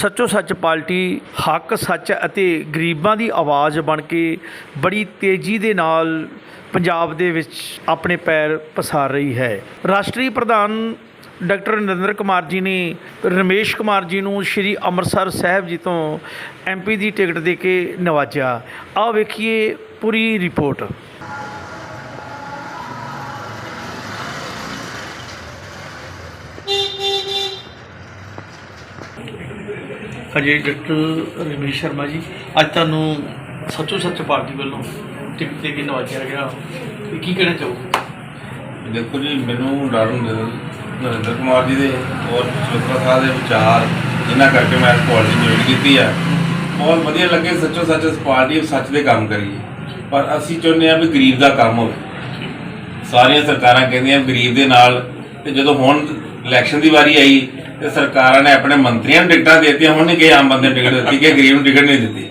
ਸੱਚੋ ਸੱਚ ਪਾਰਟੀ ਹੱਕ ਸੱਚ ਅਤੇ ਗਰੀਬਾਂ ਦੀ ਆਵਾਜ਼ ਬਣ ਕੇ ਬੜੀ ਤੇਜ਼ੀ ਦੇ ਨਾਲ ਪੰਜਾਬ ਦੇ ਵਿੱਚ ਆਪਣੇ ਪੈਰ ਪਸਾਰ ਰਹੀ ਹੈ। ਰਾਸ਼ਟਰੀ ਪ੍ਰਧਾਨ ਡਾਕਟਰ ਨਰਿੰਦਰ ਕੁਮਾਰ ਜੀ ਨੇ ਰਮੇਸ਼ ਕੁਮਾਰ ਜੀ ਨੂੰ ਸ਼੍ਰੀ ਅੰਮ੍ਰਿਤਸਰ ਸਾਹਿਬ ਜੀ ਤੋਂ ਐਮਪੀ ਦੀ ਟਿਕਟ ਦੇ ਕੇ ਨਵਾਜਿਆ। ਆ ਵੇਖੀਏ ਪੂਰੀ ਰਿਪੋਰਟ। ਅਜੇ ਡਾਕਟਰ ਰਮੇਸ਼ ਸ਼ਰਮਾ ਜੀ, ਅੱਜ ਤੁਹਾਨੂੰ ਸੱਚੋ ਸੱਚ ਪਾਰਟੀ ਵੱਲੋਂ ਟਿਕਟ ਦੇ ਕੇ ਨਵਾਜਿਆ ਗਿਆ ਕੀ ਕਹਿਣਾ ਚਾਹੋਗੇ? ਦੇਖੋ ਜੀ, ਮੈਨੂੰ ਡਾਕਟਰ ਨਰਿੰਦਰ ਕੁਮਾਰ ਜੀ ਦੇ ਔਰ ਸ਼ੁਕਰ ਸਾਹਿਬ ਦੇ ਵਿਚਾਰ, ਜਿਨ੍ਹਾਂ ਕਰਕੇ ਮੈਂ ਇਸ ਪਾਰਟੀ ਜੁਆਇਨ ਕੀਤੀ ਆ, ਬਹੁਤ ਵਧੀਆ ਲੱਗੇ ਸੱਚੋ ਸੱਚ ਇਸ ਪਾਰਟੀ ਸੱਚ ਦੇ ਕੰਮ ਕਰੀਏ। ਪਰ ਅਸੀਂ ਚਾਹੁੰਦੇ ਆ ਵੀ ਗਰੀਬ ਦਾ ਕੰਮ ਹੋਵੇ। ਸਾਰੀਆਂ ਸਰਕਾਰਾਂ ਕਹਿੰਦੀਆਂ ਗਰੀਬ ਦੇ ਨਾਲ, ਤੇ ਜਦੋਂ ਹੁਣ ਇਲੈਕਸ਼ਨ ਦੀ ਵਾਰੀ ਆਈ ਤੇ ਸਰਕਾਰਾਂ ਨੇ ਆਪਣੇ ਮੰਤਰੀਆਂ ਨੂੰ ਟਿਕਟਾਂ ਦੇ ਦਿੱਤੀਆਂ ਹੁਣ ਨਹੀਂ ਕਿ ਆਮ ਬੰਦੇ ਨੂੰ ਟਿਕਟ ਦਿੱਤੀ ਕਿ ਗਰੀਬ ਨੂੰ ਟਿਕਟ ਨਹੀਂ ਦਿੱਤੀ।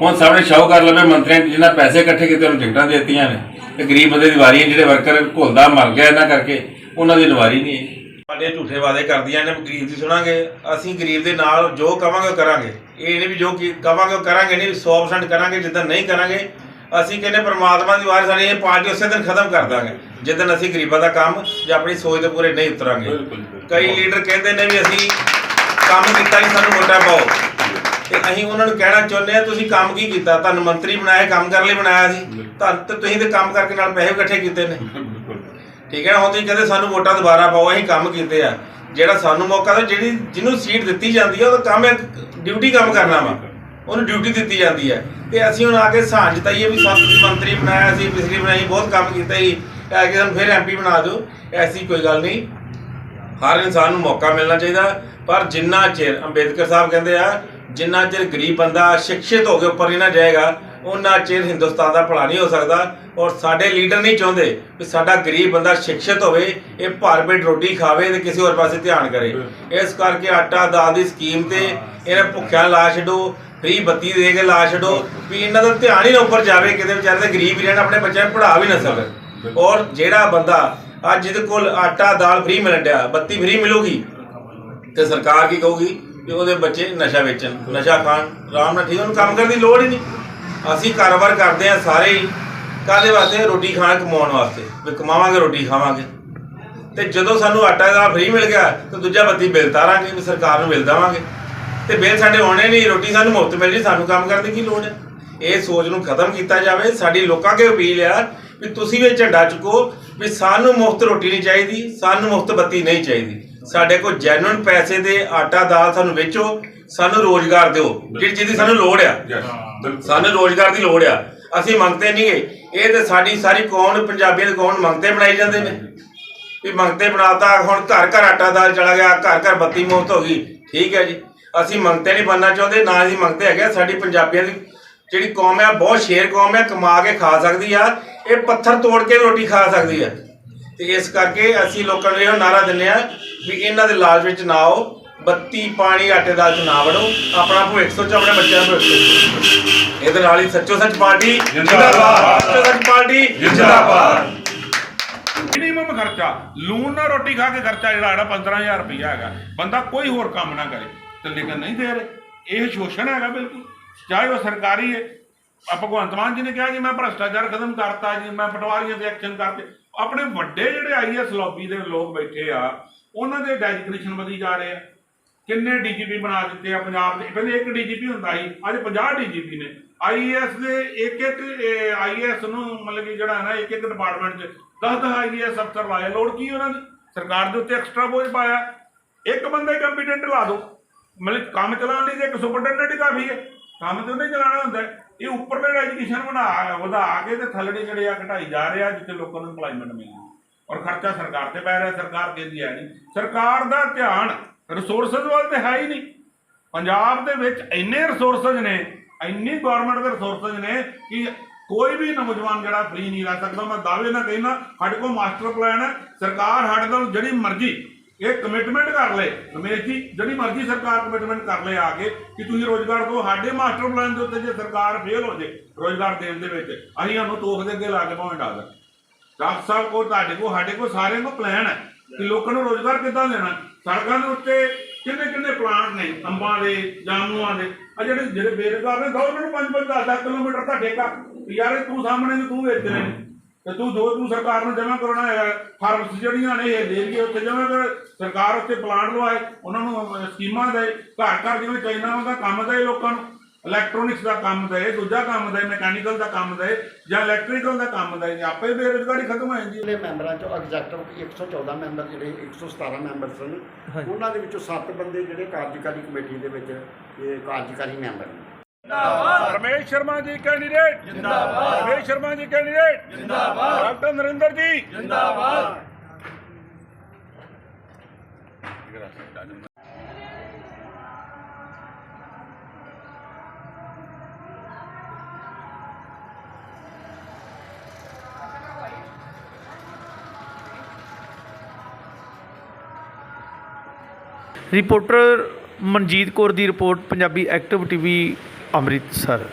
ਹੁਣ ਸਭ ਨੇ ਸ਼ੌਕ ਕਰ ਲਵੇ ਮੰਤਰੀਆਂ ਨੇ ਜਿਨ੍ਹਾਂ ਪੈਸੇ ਇਕੱਠੇ ਕੀਤੇ ਉਹਨੂੰ ਟਿਕਟਾਂ ਦੇ ਦਿੱਤੀਆਂ ਨੇ। ਤੇ ਗਰੀਬ ਬੰਦੇ ਦੀ ਵਾਰੀ ਹੈ ਜਿਹੜੇ ਵਰਕਰ ਘੁਲਦਾ ਮਰ ਗਿਆ ਇਹਨਾਂ ਕਰਕੇ ਉਹਨਾਂ ਦੀ ਵਾਰੀ ਨਹੀਂ ਹੈ। ਸਾਡੇ ਝੂਠੇ ਵਾਅਦੇ ਕਰਦੀਆਂ ਨੇ ਗਰੀਬ ਦੀ ਸੁਣਾਂਗੇ। ਅਸੀਂ ਗਰੀਬ ਦੇ ਨਾਲ ਜੋ ਕਵਾਂਗੇ ਕਰਾਂਗੇ। ਇਹ ਨਹੀਂ ਵੀ ਜੋ ਕਵਾਂਗੇ ਉਹ ਕਰਾਂਗੇ ਨਹੀਂ 100% ਕਰਾਂਗੇ ਜਿੱਦਾਂ ਨਹੀਂ ਕਰਾਂਗੇ ਅਸੀਂ ਕਹਿੰਦੇ ਪ੍ਰਮਾਤਮਾ ਦੀ ਵਾਰ ਸਾਡੀ ਇਹ ਪਾਰਟੀ ਉਸੇ ਦਿਨ ਖਤਮ ਕਰ ਦਾਂਗੇ। ਜਿੱਦਣ ਅਸੀਂ ਗਰੀਬਾਂ ਦਾ ਕੰਮ ਜਾਂ ਆਪਣੀ ਸੋਚ ਤੋਂ ਪੂਰੇ ਨਹੀਂ ਉਤਰਾਂਗੇ। ਕਈ ਲੀਡਰ ਕਹਿੰਦੇ ਨੇ ਵੀ ਅਸੀਂ ਕੰਮ ਕੀਤਾ ਨਹੀਂ ਸਾਨੂੰ ਵੋਟਾਂ ਪਾਓ। ਤੇ ਅਸੀਂ ਉਹਨਾਂ ਨੂੰ ਕਹਿਣਾ ਚਾਹੁੰਦੇ ਆ ਤੁਸੀਂ ਕੰਮ ਕੀ ਕੀਤਾ? ਤੁਹਾਨੂੰ ਮੰਤਰੀ ਬਣਾਇਆ ਕੰਮ ਕਰਨ ਲਈ ਬਣਾਇਆ ਸੀ। ਤੁਹਾਨੂੰ ਤੇ ਤੁਸੀਂ ਤੇ ਕੰਮ ਕਰਕੇ ਨਾਲ ਪੈਸੇ ਇਕੱਠੇ ਕੀਤੇ ਨੇ। ਠੀਕ ਹੈ ਨਾ? ਹੁਣ ਤੁਸੀਂ ਕਹਿੰਦੇ ਸਾਨੂੰ ਵੋਟਾਂ ਦੁਬਾਰਾ ਪਾਓ ਅਸੀਂ ਕੰਮ ਕੀਤੇ ਆ। ਜਿਹੜਾ ਸਾਨੂੰ ਮੌਕਾ ਤਾਂ ਜਿਹੜੀ ਜਿਹਨੂੰ ਸੀਟ ਦਿੱਤੀ ਜਾਂਦੀ ਆ ਉਹਦਾ ਕੰਮ ਹੈ ਡਿਊਟੀ ਕੰਮ ਕਰਨਾ ਵਾ। ਉਹਨੂੰ ਡਿਊਟੀ ਦਿੱਤੀ ਜਾਂਦੀ ਹੈ। ਤੇ ਅਸੀਂ ਹੁਣ ਆ ਕੇ ਸਾਂਝ ਜਤਾਈਏ ਵੀ ਸਾਨੂੰ ਮੰਤਰੀ ਬਣਾਇਆ ਸੀ ਪਿਛਲੀ ਬਣਾਈ, ਬਹੁਤ ਕੰਮ ਕੀਤਾ ਸੀ ਐ ਕਿ ਸਾਨੂੰ ਫਿਰ ਐਮਪੀ ਬਣਾ ਦਿਓ, ਐਸੀ ਕੋਈ ਗੱਲ ਨਹੀਂ। ਹਰ ਇਨਸਾਨ ਨੂੰ ਮੌਕਾ ਮਿਲਣਾ ਚਾਹੀਦਾ। ਪਰ ਜਿੰਨਾ ਚਿਰ, ਅੰਬੇਦਕਰ ਸਾਹਿਬ ਕਹਿੰਦੇ ਆ, ਜਿੰਨਾ ਚਿਰ ਗਰੀਬ ਬੰਦਾ ਸਿੱਖਿਅਤ ਹੋ ਕੇ ਉੱਪਰ ਨਹੀਂ ਨਾ ਜਾਏਗਾ ਉਹਨਾਂ ਚਿਰ ਹਿੰਦੁਸਤਾਨ ਦਾ ਭਲਾ ਨਹੀਂ ਹੋ ਸਕਦਾ ਔਰ ਸਾਡੇ ਲੀਡਰ ਨਹੀਂ ਚਾਹੁੰਦੇ ਕਿ ਸਾਡਾ ਗਰੀਬ ਬੰਦਾ ਸਿੱਖਿਅਤ ਹੋਵੇ ਇਹ ਭਰ ਪੇਟ ਰੋਟੀ ਖਾਵੇ ਤੇ ਕਿਸੇ ਹੋਰ ਪਾਸੇ ਧਿਆਨ ਕਰੇ। ਇਸ ਕਰਕੇ ਆਟਾ ਦਾਲ ਦੀ ਸਕੀਮ ਤੇ ਇਹਨਾਂ ਭੁੱਖਿਆ ਲਾ ਛੱਡੋ ਫ੍ਰੀ ਬੱਤੀ ਦੇ ਕੇ ਲਾ ਛੱਡੋ ਵੀ ਇਹਨਾਂ ਦਾ ਧਿਆਨ ਹੀ ਨਾ ਉੱਪਰ ਜਾਵੇ ਕਿਤੇ ਵਿਚਾਰੇ ਤੇ ਗਰੀਬ ਹੀ ਰਹਿਣ ਆਪਣੇ ਬੱਚਿਆਂ ਨੂੰ ਪੜ੍ਹਾ ਵੀ ਨਾ ਸਕਣ। ਔਰ ਜਿਹੜਾ ਬੰਦਾ ਅੱਜ ਜਿਹਦੇ ਕੋਲ ਆਟਾ ਦਾਲ ਫ੍ਰੀ ਮਿਲਣ ਡਿਆ ਬੱਤੀ ਫ੍ਰੀ ਮਿਲੂਗੀ? ਤੇ ਸਰਕਾਰ ਕੀ ਕਹੂਗੀ? ਕਿ ਉਹਦੇ ਬੱਚੇ ਨਸ਼ਾ ਵੇਚਣ ਨਸ਼ਾ ਖਾਣ ਆਰਾਮ ਨਾਲ ਠੀਕ ਉਹਨੂੰ ਕੰਮ ਕਰਨ ਦੀ ਲੋੜ ਹੀ ਨਹੀਂ। ਅਸੀਂ ਕਾਰੋਬਾਰ ਕਰਦੇ ਆ ਸਾਰੇ ਹੀ। ਕਾਹਦੇ ਵਾਸਤੇ? ਰੋਟੀ ਖਾਣਾ ਕਮਾਉਣ ਵਾਸਤੇ। ਵੀ ਕਮਾਵਾਂਗੇ, ਰੋਟੀ ਖਾਵਾਂਗੇ। ਤੇ ਜਦੋਂ ਸਾਨੂੰ ਆਟਾ ਦਾ ਫ੍ਰੀ ਮਿਲ ਗਿਆ, ਤਾਂ ਦੂਜਾ ਬੱਤੀ ਬਿੱਲ ਤਾਰਾਂਗੇ, ਵੀ ਸਰਕਾਰ ਨੂੰ ਬਿੱਲ ਦੇਵਾਂਗੇ। ਤੇ ਬਿੱਲ ਸਾਡੇ ਆਉਣੇ ਨਹੀਂ, ਰੋਟੀ ਸਾਨੂੰ ਮੁਫਤ ਮਿਲਣੀ ਸਾਨੂੰ ਕੰਮ ਕਰਨ ਦੀ ਕੀ ਲੋੜ ਹੈ? ਇਹ ਸੋਚ ਨੂੰ ਖਤਮ ਕੀਤਾ ਜਾਵੇ। ਸਾਡੀ ਲੋਕਾਂ ਕੇ ਅਪੀਲ ਆ ਵੀ ਤੁਸੀਂ ਵੀ ਝੰਡਾ ਚੁੱਕੋ ਵੀ ਸਾਨੂੰ ਮੁਫਤ ਰੋਟੀ ਨਹੀਂ ਚਾਹੀਦੀ, ਸਾਨੂੰ ਮੁਫਤ ਬੱਤੀ ਨਹੀਂ ਚਾਹੀਦੀ। ਸਾਡੇ ਕੋਲ ਜੈਨੂਨ ਪੈਸੇ ਦੇ ਆਟਾ ਦਾਲ ਸਾਨੂੰ ਵੇਚੋ। ਸਾਨੂੰ ਰੋਜ਼ਗਾਰ ਦਿਓ ਜਿਹੜੀ ਜਿਹਦੀ ਸਾਨੂੰ ਲੋੜ ਆ। ਸਾਨੂੰ ਰੋਜ਼ਗਾਰ ਦੀ ਲੋੜ ਆ। ਅਸੀਂ ਮੰਗਤੇ ਨਹੀਂਗੇ ਇਹ ਤੇ ਸਾਡੀ ਸਾਰੀ ਕੌਣ ਪੰਜਾਬੀਆਂ ਦੇ ਕੌਣ ਮੰਗਤੇ ਬਣਾਈ ਜਾਂਦੇ ਨੇ। ਵੀ ਮੰਗਤੇ ਬਣਾਤਾ ਹੁਣ ਘਰ ਘਰ ਆਟਾ ਦਾਲ ਚਲਾ ਗਿਆ ਘਰ ਘਰ ਬੱਤੀ ਮੁਫਤ ਹੋ ਗਈ। ਠੀਕ ਹੈ ਜੀ। ਅਸੀਂ ਮੰਗਤੇ ਨਹੀਂ ਬਣਨਾ ਚਾਹੁੰਦੇ ਨਾ ਅਸੀਂ ਮੰਗਤੇ ਹੈਗੇ ਸਾਡੀ ਪੰਜਾਬੀਆਂ ਦੀ ਜਿਹੜੀ ਕੌਮ ਹੈ ਬਹੁਤ ਸ਼ੇਰ ਕੌਮ ਹੈ ਕਮਾ ਕੇ ਖਾ ਸਕਦੀ ਆ। ਇਹ ਪੱਥਰ ਤੋੜ ਕੇ ਰੋਟੀ ਖਾ ਸਕਦੀ ਆ। ਤੇ ਇਸ ਕਰਕੇ ਅਸੀਂ ਲੋਕਾਂ ਨੂੰ ਇਹ ਨਾਰਾ ਦਿੰਦੇ ਆ ਵੀ ਇਹਨਾਂ ਦੇ ਲਾਲਚ ਵਿੱਚ ਨਾ ਆਓ। ਬੱਤੀ ਪਾਣੀ ਆਟੇ ਦਾਲ ਚ ਨਾ ਵੜੋ ਆਪਣਾ ਭਵਿੱਖ ਸੋਚੋ, ਆਪਣੇ ਬੱਚਿਆਂ ਦਾ ਭਵਿੱਖ ਸੋਚੋ। ਇਹਦੇ ਨਾਲ ਹੀ ਸੱਚੋ ਸੱਚ ਪਾਰਟੀ, ਜ਼ਿੰਦਾਬਾਦ। ਸੱਚੋ ਸੱਚ ਪਾਰਟੀ, ਜਿੰਦਾਬਾਦ। ਮਿਨੀਮਮ ਖਰਚਾ, ਲੂਣ ਨਾਲ ਰੋਟੀ ਖਾ ਕੇ ਖਰਚਾ ਜਿਹੜਾ ਹੈਗਾ 15000 ਰੁਪਇਆ ਹੈਗਾ। ਬੰਦਾ ਕੋਈ ਹੋਰ ਕੰਮ ਨਾ ਕਰੇ, ਤੇ ਲੇਕਿਨ ਨਹੀਂ ਦੇ ਰਹੇ। ਇਹ ਸ਼ੋਸ਼ਣ ਹੈਗਾ ਬਿਲਕੁਲ। ਚਾਹੇ ਉਹ ਸਰਕਾਰੀ ਹੈ। ਆ ਭਗਵੰਤ ਮਾਨ ਜੀ ਨੇ ਕਿਹਾ ਜੀ ਮੈਂ ਭ੍ਰਸ਼ਟਾਚਾਰ ਖਤਮ ਕਰਤਾ ਜੀ, ਮੈਂ ਪਟਵਾਰੀਆਂ ਤੇ ਐਕਸ਼ਨ ਕਰਤੇ ਆਪਣੇ ਵੱਡੇ ਜਿਹੜੇ ਆਈਐਸ ਲੌਬੀ ਦੇ ਲੋਕ ਬੈਠੇ ਆ, ਉਹਨਾਂ ਦੇ ਡੈਜਿਗਨੇਸ਼ਨ ਵਧੀ ਜਾ ਰਹੇ ਆ। ਕਿੰਨੇ ਡੀਜੀਪੀ ਬਣਾ ਦਿੱਤੇ ਆ ਪੰਜਾਬ ਦੇ? ਪਹਿਲੇ ਇੱਕ ਡੀਜੀਪੀ ਹੁੰਦਾ ਸੀ, ਅੱਜ 50 ਡੀਜੀਪੀ ਨੇ। ਆਈਏਐਸ ਦੇ ਇੱਕ ਇੱਕ ਆਈਏਐਸ ਨੂੰ ਮਤਲਬ ਕਿ ਜਿਹੜਾ ਹੈ ਨਾ, ਇੱਕ ਇੱਕ ਡਿਪਾਰਟਮੈਂਟ 'ਚ 10 10 ਆਈਏਐਸ ਅਫਸਰ ਲਾਏ। ਲੋੜ ਕੀ ਉਹਨਾਂ ਦੀ? ਸਰਕਾਰ ਦੇ ਉੱਤੇ ਐਕਸਟਰਾ ਬੋਝ ਪਾਇਆ। ਇੱਕ ਬੰਦੇ ਕੰਪੀਟੈਂਟ ਲਾ ਦਿਓ ਮਤਲਬ ਕੰਮ ਚਲਾਉਣ ਲਈ ਤੇ ਇੱਕ ਸੁਪਰਡੈਂਟ ਹੀ ਕਾਫੀ ਹੈ। ਕੰਮ ਤੇ ਉਹਨੇ ਚਲਾਉਣਾ ਹੁੰਦਾ। ਹੈ। ਇਹ ਉੱਪਰਲੇ ਐਜੂਕੇਸ਼ਨ ਬਣਾ, ਵਧਾ ਕੇ ਤੇ ਥੱਲੜੇ ਜਿਹੜੇ ਆ ਘਟਾਈ ਜਾ ਰਿਹਾ, ਜਿੱਥੇ ਲੋਕਾਂ ਨੂੰ ਇੰਪਲਾਇਮੈਂਟ ਮਿਲਦੀ। ਔਰ ਖਰਚਾ ਸਰਕਾਰ ਤੇ ਪੈ ਰਿਹਾ, ਸਰਕਾਰ ਕਹਿੰਦੀ ਹੈ ਨਹੀਂ। ਸਰਕਾਰ ਦਾ ਧਿਆਨ ਰਿਸੋਰਸਸ ਵੱਲ ਤੇ ਹੈ ਹੀ ਨਹੀਂ। ਪੰਜਾਬ ਦੇ ਵਿੱਚ ਇੰਨੇ ਰਿਸੋਰਸਸ ਨੇ, ਇੰਨੀ ਗਵਰਨਮੈਂਟ ਦੇ ਰਿਸੋਰਸਸ ਨੇ ਕਿ ਕੋਈ ਵੀ ਨੌਜਵਾਨ ਜਿਹੜਾ ਫ੍ਰੀ ਨਹੀਂ ਰਹਿ ਸਕਦਾ। ਮੈਂ ਦਾਅਵੇ ਨਾਲ ਕਹਿੰਦਾ, ਸਾਡੇ ਕੋਲ ਮਾਸਟਰ ਪਲਾਨ ਹੈ। ਸਰਕਾਰ ਸਾਡੇ ਨਾਲ ਜਿਹੜੀ ਮਰਜ਼ੀ ਇਹ ਕਮਿਟਮੈਂਟ ਕਰ ਲੈ। ਰਮੇਸ਼ ਜੀ, ਜਿਹੜੀ ਮਰਜ਼ੀ ਸਰਕਾਰ ਕਮਿਟਮੈਂਟ ਕਰ ਲੈ ਆ ਕੇ ਕਿ ਤੁਸੀਂ ਰੋਜ਼ਗਾਰ ਦਿਓ। ਸਾਡੇ ਮਾਸਟਰ ਪਲਾਨ ਦੇ ਉੱਤੇ ਜੇ ਸਰਕਾਰ ਫੇਲ ਹੋ ਜੇ ਰੋਜ਼ਗਾਰ ਦੇਣ ਦੇ ਵਿੱਚ, ਅਸੀਂ ਉਹਨੂੰ ਤੋਖ ਦੇ ਅੱਗੇ ਲਾ ਕੇ ਭਾਵੇਂ ਡਾਲ ਡਾਕਟਰ ਸਾਹਿਬ ਕੋਲ ਤੁਹਾਡੇ ਕੋਲ, ਸਾਡੇ ਕੋਲ ਸਾਰਿਆਂ ਕੋਲ ਪਲਾਨ ਹੈ ਕਿ ਲੋਕਾਂ ਨੂੰ ਰੋਜ਼ਗਾਰ ਕਿੱਦਾਂ ਦੇਣਾ। ਸੜਕਾਂ ਦੇ ਉੱਤੇ ਕਿੰਨੇ ਕਿੰਨੇ ਪਲਾਂਟ ਨੇ, ਅੰਬਾਂ ਦੇ ਜਾਮਨੂਆਂ ਦੇ। ਆ ਜਿਹੜੇ ਜਿਹੜੇ ਬੇਰੁਜ਼ਗਾਰ ਨੇ ਦੋ ਉਹਨਾਂ ਨੂੰ 5 5 10 ਕਿਲੋਮੀਟਰ ਦਾ ਠੇਕਾ। ਵੀ ਯਾਰ ਤੂੰ ਸਾਹਮਣੇ ਨੇ ਤੂੰ ਵੇਚਣੇ ਨੇ। ਤੇ ਤੂੰ ਦੋ ਤੂੰ ਸਰਕਾਰ ਨੂੰ ਜਮ੍ਹਾਂ ਕਰਾਉਣਾ ਹੈਗਾ, ਫਾਰਮਸ ਜਿਹੜੀਆਂ ਨੇ ਇਹ ਦੇ ਕੇ ਉੱਥੇ ਜਮ੍ਹਾਂ ਕਰ। ਸਰਕਾਰ ਉੱਥੇ ਪਲਾਂਟ ਲਵਾਏ, ਉਹਨਾਂ ਨੂੰ ਸਕੀਮਾਂ ਦੇ। ਘਰ ਘਰ ਜਿਵੇਂ ਚਾਈਨਾ ਦਾ ਕੰਮ ਦੇ ਲੋਕਾਂ ਨੂੰ। ਇਲੈਕਟ੍ਰੋਨਿਕਸ ਦਾ ਕੰਮ ਦੇ ਦੂਜਾ ਕੰਮ ਦੇ ਮੈਕੈਨੀਕਲ ਦਾ ਕੰਮ ਦੇ ਜਾਂ ਇਲੈਕਟ੍ਰੀਕਲ ਦਾ ਕੰਮ ਦੇ ਆਪੇ ਬੇਰੁਜ਼ਗਾਰੀ ਖਤਮ ਹੋ ਜਾਂਦੀ ਹੈ। ਜਿਹੜੇ ਮੈਂਬਰਾਂ ਚੋਂ ਐਗਜ਼ੈਕਟਿਵ 114 ਮੈਂਬਰ ਜਿਹੜੇ 117 ਮੈਂਬਰ ਸਨ ਉਹਨਾਂ ਦੇ ਵਿੱਚੋਂ 7 ਬੰਦੇ ਜਿਹੜੇ ਕਾਰਜਕਾਰੀ ਕਮੇਟੀ ਦੇ ਵਿੱਚ ਇਹ ਕਾਰਜਕਾਰੀ ਮੈਂਬਰ ਨੇ। ਰਮੇਸ਼ ਸ਼ਰਮਾ ਜੀ ਕੈਂਡੀਡੇਟ ਜਿੰਦਾਬਾਦ। ਰਮੇਸ਼ ਸ਼ਰਮਾ ਜੀ ਕੈਂਡੀਡੇਟ ਜਿੰਦਾਬਾਦ। ਡਾਕਟਰ ਨਰਿੰਦਰ ਜੀ। ਜਿੰਦਾਬਾਦ। ਰਿਪੋਰਟਰ ਮਨਜੀਤ ਕੌਰ ਦੀ report Punjabi active TV Amritsar.